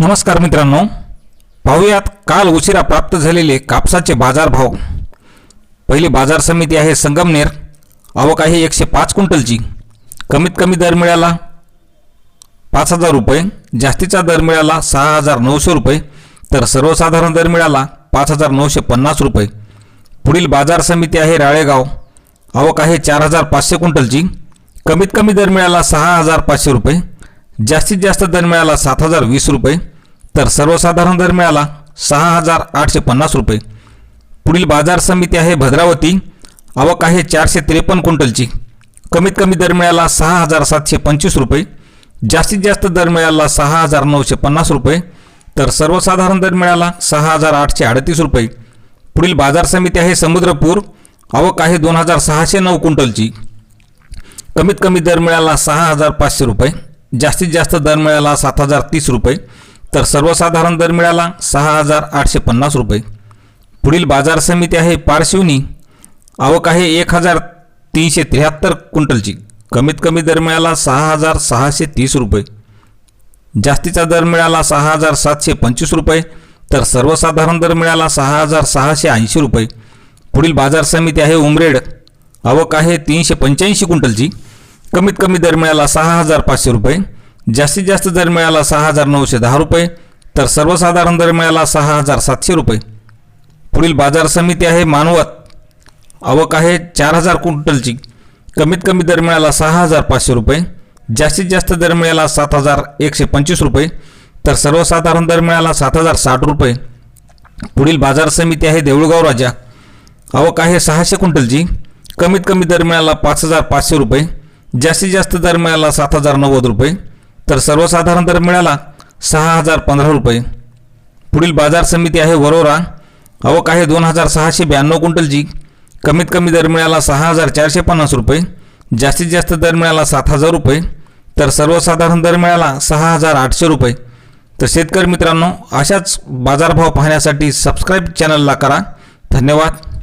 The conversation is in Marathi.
नमस्कार मित्रांनो. पाहूयात काल उशिरा प्राप्त झालेले कापसाचे बाजारभाव. पहिली बाजार समिती आहे संगमनेर. आवक आहे एकशे पाच क्विंटलची. कमीत कमी दर मिळाला पाच हजार रुपये. जास्तीचा दर मिळाला सहा हजार नऊशे रुपये. तर सर्वसाधारण दर मिळाला पाच हजार नऊशे पन्नास रुपये. पुढील बाजार समिती आहे राळेगाव. आवक आहे चार हजार पाचशे क्विंटलची. कमीत कमी दर मिळाला सहा हजार पाचशे रुपये. जास्तीत जास्त दर मिळाला सात हजार वीस रुपये तर सर्वसाधारण दर मिळाला सहा हजार आठशे पन्नास रुपये. पुढील बाजार समिती आहे भद्रावती आवक आहे चारशे त्रेपन्न क्विंटलची. कमीत कमी दर मिळाला सहा हजार सातशे पंचवीस रुपये. जास्तीत जास्त दर मिळाला सहा हजार नऊशे पन्नास रुपये तर सर्वसाधारण दर मिळाला सहा हजार आठशे अडतीस रुपये. पुढील बाजार समिती आहे समुद्रपूर आवक आहे दोन हजार सहाशे नऊ क्विंटलची. कमीत कमी दर मिळाला सहा हजार पाचशे रुपये. जास्तीत जास्त दर मिळाला सात हजार तीस रुपये तर सर्वसाधारण दर मिळाला सहा हजार आठशे पन्नास रुपये. पुढील बाजार समिती आहे पारशिवनी. आवक आहे एक हजार तीनशे त्र्याहत्तर क्विंटलची. कमीत कमी दर मिळाला सहा हजार सहाशे तीस रुपये. जास्तीचा दर मिळाला सहा हजार सातशे पंचवीस रुपये तर सर्वसाधारण दर मिळाला सहा हजार सहाशे ऐंशी रुपये. पुढील बाजार समिती आहे उमरेड. आवक आहे तीनशे पंच्याऐंशी क्विंटलची. कमीत कमी दर मिळाला सहा हजार पाचशे रुपये. जास्तीत जास्त दर मिळाला सहा हजार नऊशे दहा रुपये. तर सर्वसाधारण दर मिळाला सहा हजार सातशे रुपये. पुढील बाजार समिती आहे मानवत. आवक आहे चार हजार क्विंटलची. कमीत कमी दर मिळाला सहा हजार पाचशे रुपये. जास्तीत जास्त दर मिळाला सात हजार एकशे पंचवीस रुपये. तर सर्वसाधारण दर मिळाला सात हजार साठ रुपये. पुढील बाजार समिती आहे देऊळगाव राजा. आवक आहे सहाशे क्विंटलची. कमीत कमी दर मिळाला पाच हजार पाचशे रुपये. जास्तीत जास्त दर मिळाला सात हजार नव्वद रुपये तर सर्वसाधारण दर मिळाला सहा हजार पंधरा रुपये. पुढील बाजार समिती आहे वरोरा. आवक आहे दोन हजार सहाशे ब्याण्णव क्विंटलची कमीत कमी दर मिळाला सहा हजार चारशे पन्नास रुपये. जास्तीत जास्त दर मिळाला सात हजार रुपये तर सर्वसाधारण दर मिळाला सहा हजार आठशे रुपये. तर शेतकरी मित्रांनो अशाच बाजारभाव पाहण्यासाठी सबस्क्राईब चॅनलला करा. धन्यवाद.